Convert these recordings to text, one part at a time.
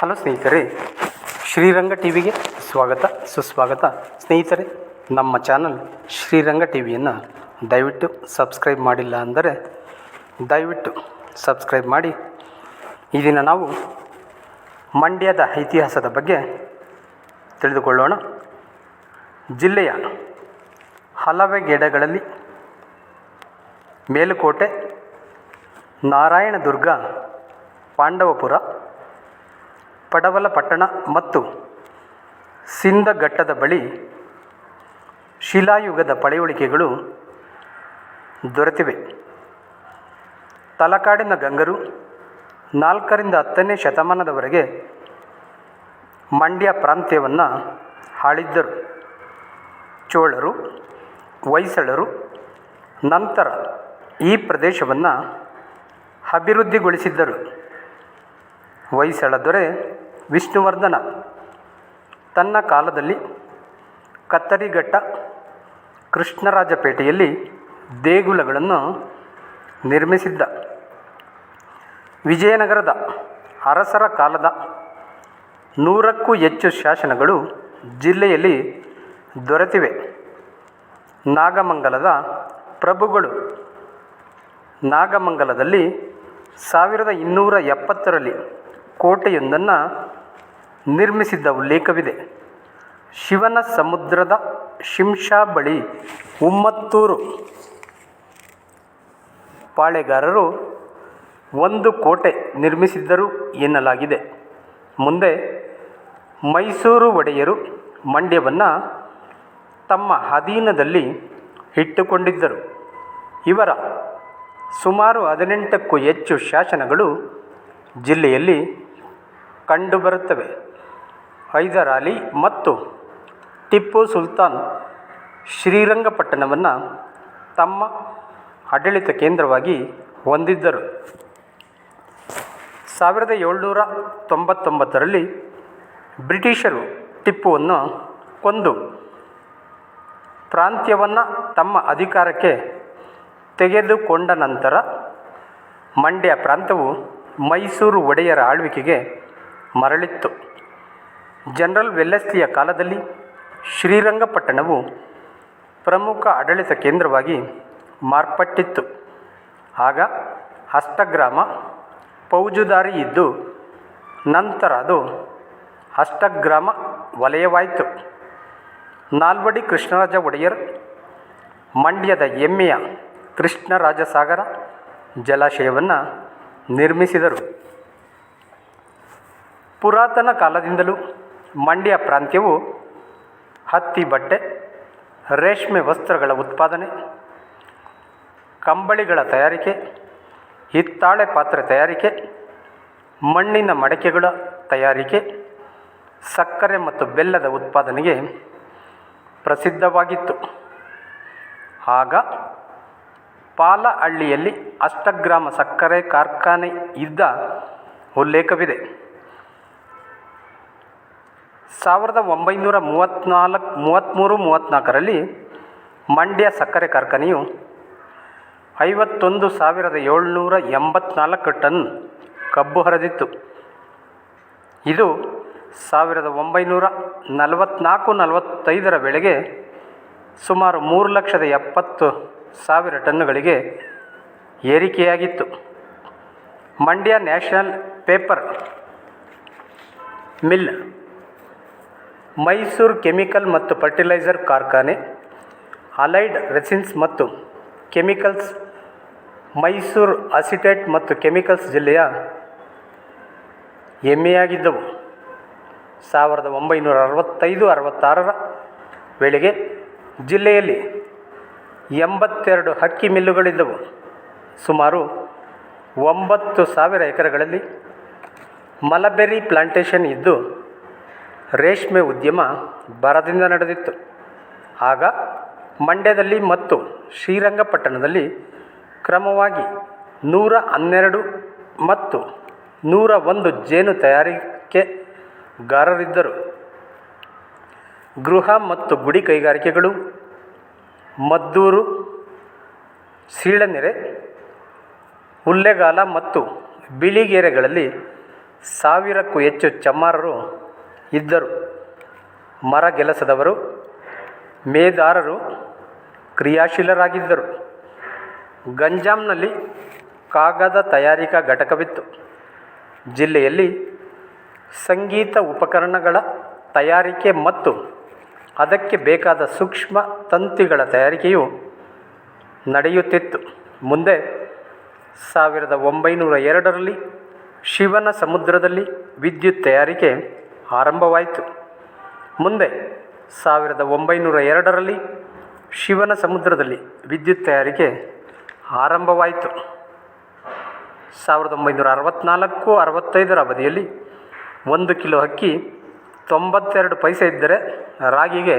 Hello ಸ್ನೇಹಿತರೆ, Sriranga T ವಿಗೆ ಸ್ವಾಗತ, ಸುಸ್ವಾಗತ. ಸ್ನೇಹಿತರೆ, ನಮ್ಮ ಚಾನಲ್ ಶ್ರೀರಂಗ ಟಿ ವಿಯನ್ನು ದಯವಿಟ್ಟು ಸಬ್ಸ್ಕ್ರೈಬ್ ಮಾಡಿಲ್ಲ ಅಂದರೆ ದಯವಿಟ್ಟು ಸಬ್ಸ್ಕ್ರೈಬ್ ಮಾಡಿ. ಈ ದಿನ ನಾವು ಮಂಡ್ಯದ ಇತಿಹಾಸದ ಬಗ್ಗೆ ತಿಳಿದುಕೊಳ್ಳೋಣ. ಜಿಲ್ಲೆಯ ಹಲವೆ ಗಿಡಗಳಲ್ಲಿ ಮೇಲುಕೋಟೆ, ನಾರಾಯಣದುರ್ಗ, ಪಾಂಡವಪುರ ಪಡವಲಪಟ್ಟಣ ಮತ್ತು ಸಿಂಧಘಟ್ಟದ ಬಳಿ ಶಿಲಾಯುಗದ ಪಳೆಯುಳಿಕೆಗಳು ದೊರೆತಿವೆ. ತಲಕಾಡಿನ ಗಂಗರು ನಾಲ್ಕರಿಂದ ಹತ್ತನೇ ಶತಮಾನದವರೆಗೆ ಮಂಡ್ಯ ಪ್ರಾಂತ್ಯವನ್ನು ಆಳಿದ್ದರು ಚೋಳರು, ಹೊಯ್ಸಳರು ನಂತರ ಈ ಪ್ರದೇಶವನ್ನು ಅಭಿವೃದ್ಧಿಗೊಳಿಸಿದ್ದರು. ಹೊಯ್ಸಳ ದೊರೆ ವಿಷ್ಣುವರ್ಧನ. ತನ್ನ ಕಾಲದಲ್ಲಿ ಕತ್ತರಿಘಟ್ಟ ಕೃಷ್ಣರಾಜಪೇಟೆಯಲ್ಲಿ ದೇಗುಲಗಳನ್ನು ನಿರ್ಮಿಸಿದ್ದ. ವಿಜಯನಗರದ ಅರಸರ ಕಾಲದ ನೂರಕ್ಕೂ ಹೆಚ್ಚು ಶಾಸನಗಳು ಜಿಲ್ಲೆಯಲ್ಲಿ ದೊರೆತಿವೆ. ನಾಗಮಂಗಲದ ಪ್ರಭುಗಳು ನಾಗಮಂಗಲದಲ್ಲಿ ಸಾವಿರದ ಇನ್ನೂರ ಎಪ್ಪತ್ತರಲ್ಲಿ ಕೋಟೆಯೊಂದನ್ನು ನಿರ್ಮಿಸಿದ್ದ ಉಲ್ಲೇಖವಿದೆ. ಶಿವನ ಸಮುದ್ರದ ಶಿಂಷಾ ಬಳಿ ಉಮ್ಮತ್ತೂರು ಪಾಳೆಗಾರರು ಒಂದು ಕೋಟೆ ನಿರ್ಮಿಸಿದ್ದರು ಎನ್ನಲಾಗಿದೆ. ಮುಂದೆ ಮೈಸೂರು ಒಡೆಯರು ಮಂಡ್ಯವನ್ನು ತಮ್ಮ ಅಧೀನದಲ್ಲಿ ಇಟ್ಟುಕೊಂಡಿದ್ದರು. ಇವರ ಸುಮಾರು ಹದಿನೆಂಟಕ್ಕೂ ಹೆಚ್ಚು ಶಾಸನಗಳು ಜಿಲ್ಲೆಯಲ್ಲಿ ಕಂಡುಬರುತ್ತವೆ. ಹೈದರಾಲಿ ಮತ್ತು ಟಿಪ್ಪು ಸುಲ್ತಾನ್ ಶ್ರೀರಂಗಪಟ್ಟಣವನ್ನು ತಮ್ಮ ಆಡಳಿತ ಕೇಂದ್ರವಾಗಿ ಹೊಂದಿದ್ದರು. ಸಾವಿರದ ಏಳ್ನೂರ ತೊಂಬತ್ತೊಂಬತ್ತರಲ್ಲಿ ಬ್ರಿಟಿಷರು ಟಿಪ್ಪುವನ್ನು ಕೊಂದು ಪ್ರಾಂತ್ಯವನ್ನು ತಮ್ಮ ಅಧಿಕಾರಕ್ಕೆ ತೆಗೆದುಕೊಂಡ ನಂತರ ಮಂಡ್ಯ ಪ್ರಾಂತವು ಮೈಸೂರು ಒಡೆಯರ ಆಳ್ವಿಕೆಗೆ ಮರಳಿತ್ತು. ಜನರಲ್ ವೆಲ್ಲೆಸ್ಲಿಯ ಕಾಲದಲ್ಲಿ ಶ್ರೀರಂಗಪಟ್ಟಣವು ಪ್ರಮುಖ ಆಡಳಿತ ಕೇಂದ್ರವಾಗಿ ಮಾರ್ಪಟ್ಟಿತ್ತು. ಆಗ ಅಷ್ಟಗ್ರಾಮ ಫೌಜುದಾರಿ ಇದ್ದು, ನಂತರ ಅದು ಅಷ್ಟಗ್ರಾಮ ವಲಯವಾಯಿತು. ನಾಲ್ವಡಿ ಕೃಷ್ಣರಾಜ ಒಡೆಯರ್, ಮಂಡ್ಯದ ಹೆಮ್ಮೆಯ ಕೃಷ್ಣರಾಜಸಾಗರ ಜಲಾಶಯವನ್ನು ನಿರ್ಮಿಸಿದರು. ಪುರಾತನ ಕಾಲದಿಂದಲೂ ಮಂಡ್ಯ ಪ್ರಾಂತ್ಯವು ಹತ್ತಿ ಬಟ್ಟೆ, ರೇಷ್ಮೆ ವಸ್ತ್ರಗಳ ಉತ್ಪಾದನೆ, ಕಂಬಳಿಗಳ ತಯಾರಿಕೆ, ಹಿತ್ತಾಳೆ ಪಾತ್ರೆ ತಯಾರಿಕೆ, ಮಣ್ಣಿನ ಮಡಕೆಗಳ ತಯಾರಿಕೆ, ಸಕ್ಕರೆ ಮತ್ತು ಬೆಲ್ಲದ ಉತ್ಪಾದನೆಗೆ ಪ್ರಸಿದ್ಧವಾಗಿತ್ತು. ಆಗ ಪಾಲಹಳ್ಳಿಯಲ್ಲಿ ಅಷ್ಟಗ್ರಾಮ ಸಕ್ಕರೆ ಕಾರ್ಖಾನೆ ಇದ್ದ ಉಲ್ಲೇಖವಿದೆ. ಸಾವಿರದ ಒಂಬೈನೂರ ಮೂವತ್ತ್ನಾಲ್ಕು, ಮೂವತ್ತ್ಮೂರು, ಮೂವತ್ತ್ನಾಲ್ಕರಲ್ಲಿ ಮಂಡ್ಯ ಸಕ್ಕರೆ ಕಾರ್ಖಾನೆಯು ಐವತ್ತೊಂದು ಸಾವಿರದ ಏಳ್ನೂರ ಎಂಬತ್ನಾಲ್ಕು ಟನ್ ಕಬ್ಬು ಹರಿದಿತ್ತು. ಇದು ಸಾವಿರದ ಒಂಬೈನೂರ ನಲವತ್ತ್ನಾಲ್ಕು, ನಲವತ್ತೈದರ ವೇಳೆಗೆ ಸುಮಾರು ಮೂರು ಲಕ್ಷದ ಎಪ್ಪತ್ತು ಸಾವಿರ ಟನ್ನುಗಳಿಗೆ ಏರಿಕೆಯಾಗಿತ್ತು. Mandya national paper mill Mysuru chemical ಮತ್ತು ಫರ್ಟಿಲೈಸರ್ ಕಾರ್ಖಾನೆ, ಅಲೈಡ್ ರೆಸಿನ್ಸ್ ಮತ್ತು ಕೆಮಿಕಲ್ಸ್, ಮೈಸೂರು ಅಸಿಟೇಟ್ ಮತ್ತು ಕೆಮಿಕಲ್ಸ್ ಜಿಲ್ಲೆಯ ಹೆಮ್ಮೆಯಾಗಿದ್ದವು ಸಾವಿರದ ಒಂಬೈನೂರ ಅರವತ್ತೈದು, ಅರವತ್ತಾರರ ವೇಳೆಗೆ ಜಿಲ್ಲೆಯಲ್ಲಿ ಎಂಬತ್ತೆರಡು ಹಕ್ಕಿ ಮಿಲ್ಲುಗಳಿದ್ದವು. ಸುಮಾರು ಒಂಬತ್ತು ಸಾವಿರ ಎಕರೆಗಳಲ್ಲಿ ಮಲಬೆರಿ ಪ್ಲಾಂಟೇಷನ್ ಇದ್ದು ರೇಷ್ಮೆ ಉದ್ಯಮ ಬರದಿಂದ ನಡೆದಿತ್ತು. ಆಗ ಮಂಡ್ಯದಲ್ಲಿ ಮತ್ತು ಶ್ರೀರಂಗಪಟ್ಟಣದಲ್ಲಿ ಕ್ರಮವಾಗಿ ನೂರ ಹನ್ನೆರಡು ಮತ್ತು ನೂರ ಒಂದು ಜೇನು ತಯಾರಿಕೆಗಾರರಿದ್ದರು. ಗೃಹ ಮತ್ತು ಗುಡಿ ಕೈಗಾರಿಕೆಗಳು, ಮದ್ದೂರು, ಸೀಳನೆರೆ, ಹುಲ್ಲೆಗಾಲ ಮತ್ತು ಬಿಳಿಗೆರೆಗಳಲ್ಲಿ ಸಾವಿರಕ್ಕೂ ಹೆಚ್ಚು ಚಮ್ಮಾರರು ಇದ್ದರು. ಮರಗೆಲಸದವರು ಮೇದಾರರು ಕ್ರಿಯಾಶೀಲರಾಗಿದ್ದರು. ಗಂಜಾಂನಲ್ಲಿ ಕಾಗದ ತಯಾರಿಕಾ ಘಟಕವಿತ್ತು. ಜಿಲ್ಲೆಯಲ್ಲಿ ಸಂಗೀತ ಉಪಕರಣಗಳ ತಯಾರಿಕೆ ಮತ್ತು ಅದಕ್ಕೆ ಬೇಕಾದ ಸೂಕ್ಷ್ಮ ತಂತಿಗಳ ತಯಾರಿಕೆಯು ನಡೆಯುತ್ತಿತ್ತು. ಮುಂದೆ ಸಾವಿರದ ಒಂಬೈನೂರ ಎರಡರಲ್ಲಿ ಶಿವನ ಸಮುದ್ರದಲ್ಲಿ ವಿದ್ಯುತ್ ತಯಾರಿಕೆ ಆರಂಭವಾಯಿತು. ಮುಂದೆ ಸಾವಿರದ ಒಂಬೈನೂರ ಎರಡರಲ್ಲಿ ಶಿವನ ಸಮುದ್ರದಲ್ಲಿ ವಿದ್ಯುತ್ ತಯಾರಿಕೆ ಆರಂಭವಾಯಿತು. ಸಾವಿರದ ಒಂಬೈನೂರ ಅರವತ್ತ್ನಾಲ್ಕು ಅರವತ್ತೈದರ ಅವಧಿಯಲ್ಲಿ ಒಂದು ಕಿಲೋ ಅಕ್ಕಿ ತೊಂಬತ್ತೆರಡು ಪೈಸೆ ಇದ್ದರೆ ರಾಗಿಗೆ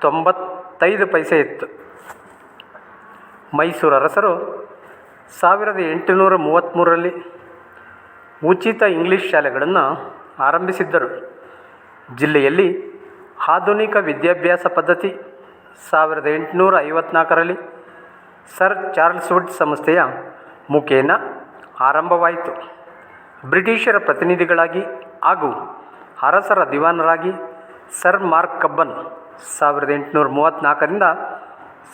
ತೊಂಬತ್ತೈದು ಪೈಸೆ ಇತ್ತು. ಮೈಸೂರು ಅರಸರು ಸಾವಿರದ ಎಂಟುನೂರ ಮೂವತ್ತ್ಮೂರರಲ್ಲಿ ಉಚಿತ ಇಂಗ್ಲೀಷ್ ಶಾಲೆಗಳನ್ನು ಆರಂಭಿಸಿದ್ದರು. ಜಿಲ್ಲೆಯಲ್ಲಿ ಆಧುನಿಕ ವಿದ್ಯಾಭ್ಯಾಸ ಪದ್ಧತಿ ಸಾವಿರದ ಎಂಟುನೂರ ಐವತ್ನಾಲ್ಕರಲ್ಲಿ ಸರ್ ಚಾರ್ಲ್ಸ್ ವುಡ್ ಸಂಸ್ಥೆಯ ಮುಖೇನ ಆರಂಭವಾಯಿತು. ಬ್ರಿಟಿಷರ ಪ್ರತಿನಿಧಿಗಳಾಗಿ ಹಾಗೂ ಅರಸರ ದಿವಾನರಾಗಿ ಸರ್ ಮಾರ್ಕ್ ಕಬ್ಬನ್ ಸಾವಿರದ ಎಂಟುನೂರ ಮೂವತ್ತ್ನಾಲ್ಕರಿಂದ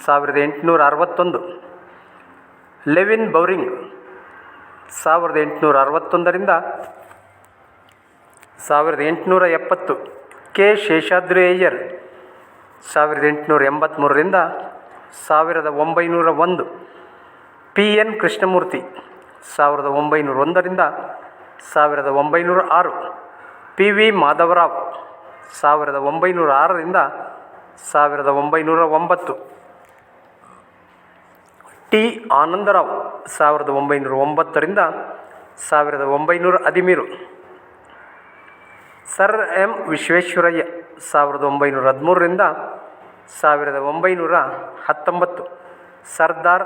ಸಾವಿರದ ಎಂಟುನೂರ ಅರವತ್ತೊಂದು. ಲೆವಿನ್ ಬೌರಿಂಗ್ ಸಾವಿರದ ಎಂಟುನೂರ ಅರವತ್ತೊಂದರಿಂದ ಸಾವಿರದ ಎಂಟುನೂರ ಎಪ್ಪತ್ತು ಕೆ. ಶೇಷಾದ್ರಿ ಅಯ್ಯರ್ ಸಾವಿರದ ಎಂಟುನೂರ ಎಂಬತ್ತ್ಮೂರರಿಂದ ಸಾವಿರದ ಒಂಬೈನೂರ ಒಂದು ಪಿ. ಎನ್. ಕೃಷ್ಣಮೂರ್ತಿ ಸಾವಿರದ ಒಂಬೈನೂರ ಒಂದರಿಂದ ಸಾವಿರದ ಒಂಬೈನೂರ ಆರು ಪಿ. ವಿ. ಮಾಧವರಾವ್ ಸಾವಿರದ ಒಂಬೈನೂರ ಆರರಿಂದ ಸಾವಿರದ ಒಂಬೈನೂರ ಒಂಬತ್ತು ಟಿ. ಆನಂದರಾವ್ ಸಾವಿರದ ಒಂಬೈನೂರ ಒಂಬತ್ತರಿಂದ ಸಾವಿರದ ಒಂಬೈನೂರ ಹದಿಮೂರು ಸರ್ ಎಂ ವಿಶ್ವೇಶ್ವರಯ್ಯ, ಸಾವಿರದ ಒಂಬೈನೂರ ಹದಿಮೂರರಿಂದ ಸಾವಿರದ ಒಂಬೈನೂರ ಹತ್ತೊಂಬತ್ತು. ಸರ್ದಾರ್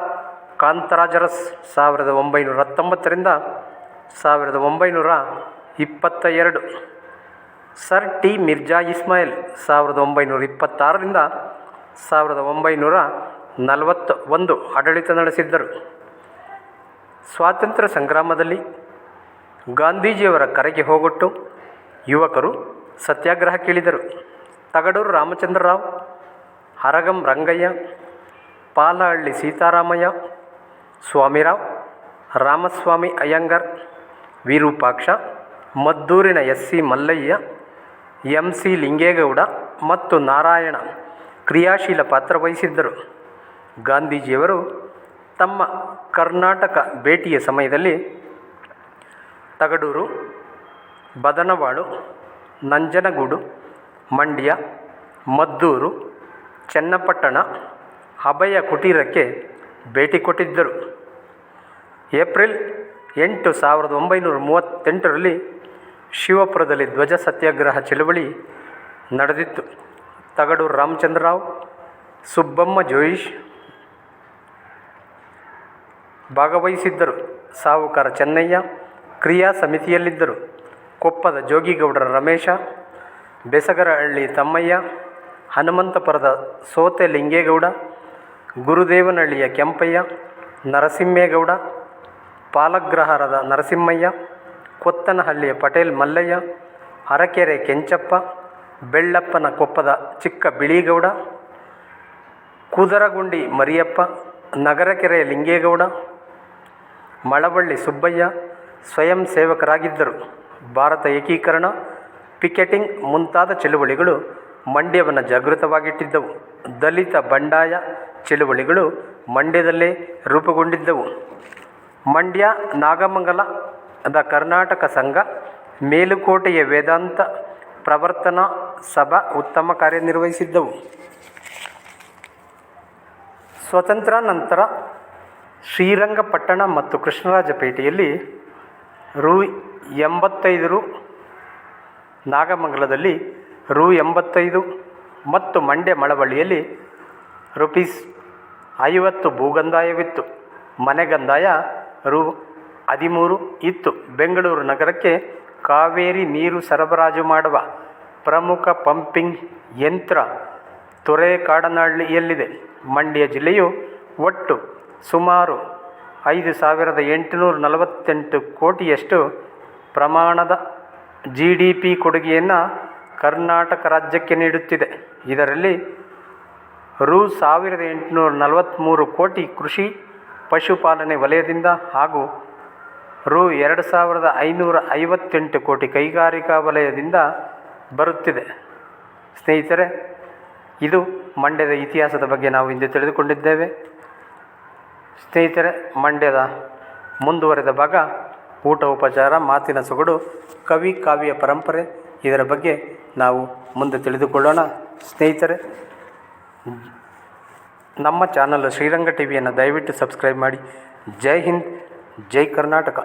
ಕಾಂತರಾಜರಸ್ ಸಾವಿರದ ಒಂಬೈನೂರ ಹತ್ತೊಂಬತ್ತರಿಂದ ಸಾವಿರದ ಒಂಬೈನೂರ ಇಪ್ಪತ್ತ ಎರಡು ಸರ್ ಟಿ ಮಿರ್ಜಾ ಇಸ್ಮಾಯಿಲ್, ಸಾವಿರದ ಒಂಬೈನೂರ ಇಪ್ಪತ್ತಾರರಿಂದ ಸಾವಿರದ ಒಂಬೈನೂರ ನಲವತ್ತ ಒಂದು ಆಡಳಿತ ನಡೆಸಿದ್ದರು. ಸ್ವಾತಂತ್ರ್ಯ ಸಂಗ್ರಾಮದಲ್ಲಿ ಗಾಂಧೀಜಿಯವರ ಕರೆಗೆ ಹೋಗೊಟ್ಟು ಯುವಕರು ಸತ್ಯಾಗ್ರಹಕ್ಕಿಳಿದರು Tagadur Ramachandra Rao, Haragam Rangaiah, Palahalli Seetharamaiah, Swamirao, Ramaswamy Iyengar, Virupaksha, ಮದ್ದೂರಿನ S C Mallaiah, M C Lingegowda ಮತ್ತು ನಾರಾಯಣ ಕ್ರಿಯಾಶೀಲ ಪಾತ್ರ ವಹಿಸಿದ್ದರು. ಗಾಂಧೀಜಿಯವರು ತಮ್ಮ ಕರ್ನಾಟಕ ಭೇಟಿಯ ಸಮಯದಲ್ಲಿ ತಗಡೂರು ಬದನವಾಳು, ನಂಜನಗೂಡು, ಮಂಡ್ಯ, ಮದ್ದೂರು, ಚನ್ನಪಟ್ಟಣ, ಅಭಯ ಕುಟೀರಕ್ಕೆ ಭೇಟಿ ಕೊಟ್ಟಿದ್ದರು. ಏಪ್ರಿಲ್ ಎಂಟು ಸಾವಿರದ ಒಂಬೈನೂರ ಮೂವತ್ತೆಂಟರಲ್ಲಿ ಶಿವಪುರದಲ್ಲಿ ಧ್ವಜ ಸತ್ಯಾಗ್ರಹ ಚಳವಳಿ ನಡೆದಿತ್ತು. ತಗಡೂರು ರಾಮಚಂದ್ರರಾವ್, ಸುಬ್ಬಮ್ಮ ಜೋಯಿಶ್ ಭಾಗವಹಿಸಿದ್ದರು. ಸಾಹುಕಾರ ಚೆನ್ನಯ್ಯ, ಕ್ರಿಯಾ ಸಮಿತಿಯಲ್ಲಿದ್ದರು. ಕೊಪ್ಪದ ಜೋಗಿಗೌಡರ ರಮೇಶ, ಬೆಸಗರಹಳ್ಳಿ ತಮ್ಮಯ್ಯ, ಹನುಮಂತಪುರದ ಸೋತೆ ಲಿಂಗೇಗೌಡ, ಗುರುದೇವನಹಳ್ಳಿಯ ಕೆಂಪಯ್ಯ, ನರಸಿಂಹೇಗೌಡ, ಪಾಲಗ್ರಹಾರದ ನರಸಿಂಹಯ್ಯ, ಕೊತ್ತನಹಳ್ಳಿಯ ಪಟೇಲ್ ಮಲ್ಲಯ್ಯ ಅರಕೆರೆ ಕೆಂಚಪ್ಪ, ಬೆಳ್ಳಪ್ಪನ ಕೊಪ್ಪದ ಚಿಕ್ಕ ಬಿಳಿಗೌಡ, ಕುದರಗುಂಡಿ ಮರಿಯಪ್ಪ, ನಗರಕೆರೆ ಲಿಂಗೇಗೌಡ, ಮಳವಳ್ಳಿ ಸುಬ್ಬಯ್ಯ ಸ್ವಯಂ ಸೇವಕರಾಗಿದ್ದರು. ಭಾರತ ಏಕೀಕರಣ, ಪಿಕೆಟಿಂಗ್ ಮುಂತಾದ ಚಳುವಳಿಗಳು ಮಂಡ್ಯವನ್ನು ಜಾಗೃತವಾಗಿಟ್ಟಿದ್ದವು. ದಲಿತ ಬಂಡಾಯ ಚಳುವಳಿಗಳು ಮಂಡ್ಯದಲ್ಲೇ ರೂಪುಗೊಂಡಿದ್ದವು. ಮಂಡ್ಯ ನಾಗಮಂಗಲದ ಕರ್ನಾಟಕ ಸಂಘ, ಮೇಲುಕೋಟೆಯ ವೇದಾಂತ ಪ್ರವರ್ತನಾ ಸಭಾ ಉತ್ತಮ ಕಾರ್ಯನಿರ್ವಹಿಸಿದ್ದವು. ಸ್ವತಂತ್ರ ನಂತರ ಶ್ರೀರಂಗಪಟ್ಟಣ ಮತ್ತು ಕೃಷ್ಣರಾಜಪೇಟೆಯಲ್ಲಿ ರು ಎಂಬತ್ತೈದು ರು ನಾಗಮಂಗಲದಲ್ಲಿ ರು ಎಂಬತ್ತೈದು ಮತ್ತು ಮಂಡ್ಯ ಮಳವಳ್ಳಿಯಲ್ಲಿ ರುಪೀಸ್ ಐವತ್ತು ಭೂಗಂದಾಯವಿತ್ತು. ಮನೆಗಂದಾಯ ರು ಹದಿಮೂರು ಇತ್ತು. ಬೆಂಗಳೂರು ನಗರಕ್ಕೆ ಕಾವೇರಿ ನೀರು ಸರಬರಾಜು ಮಾಡುವ ಪ್ರಮುಖ ಪಂಪಿಂಗ್ ಯಂತ್ರ ತೊರೆಕಾಡನಹಳ್ಳಿಯಲ್ಲಿದೆ. ಮಂಡ್ಯ ಜಿಲ್ಲೆಯು ಒಟ್ಟು ಸುಮಾರು ಐದು ಸಾವಿರದ ಎಂಟುನೂರ ನಲವತ್ತೆಂಟು ಕೋಟಿಯಷ್ಟು ಪ್ರಮಾಣದ ಜಿ ಡಿ ಪಿ ಕೊಡುಗೆಯನ್ನು ಕರ್ನಾಟಕ ರಾಜ್ಯಕ್ಕೆ ನೀಡುತ್ತಿದೆ. ಇದರಲ್ಲಿ ರು ಸಾವಿರದ ಎಂಟುನೂರ ನಲವತ್ತ್ಮೂರು ಕೋಟಿ ಕೃಷಿ, ಪಶುಪಾಲನೆ ವಲಯದಿಂದ ಹಾಗೂ ರು ಎರಡು ಸಾವಿರದ ಐನೂರ ಐವತ್ತೆಂಟು ಕೋಟಿ ಕೈಗಾರಿಕಾ ವಲಯದಿಂದ ಬರುತ್ತಿದೆ. ಸ್ನೇಹಿತರೆ, ಇದು ಮಂಡ್ಯದ ಇತಿಹಾಸದ ಬಗ್ಗೆ ನಾವು ಇಂದು ತಿಳಿದುಕೊಂಡಿದ್ದೇವೆ. ಸ್ನೇಹಿತರೆ, ಮಂಡ್ಯದ ಮುಂದುವರೆದ ಭಾಗ ಊಟ ಉಪಚಾರ, ಮಾತಿನ ಸೊಗಡು, ಕವಿ ಕಾವ್ಯ ಪರಂಪರೆ ಇದರ ಬಗ್ಗೆ ನಾವು ಮುಂದೆ ತಿಳಿದುಕೊಳ್ಳೋಣ. ಸ್ನೇಹಿತರೆ, ನಮ್ಮ ಚಾನಲ್ ಶ್ರೀರಂಗ ಟಿ ವಿಯನ್ನು ದಯವಿಟ್ಟು ಸಬ್ಸ್ಕ್ರೈಬ್ ಮಾಡಿ. ಜೈ ಹಿಂದ್, ಜೈ ಕರ್ನಾಟಕ.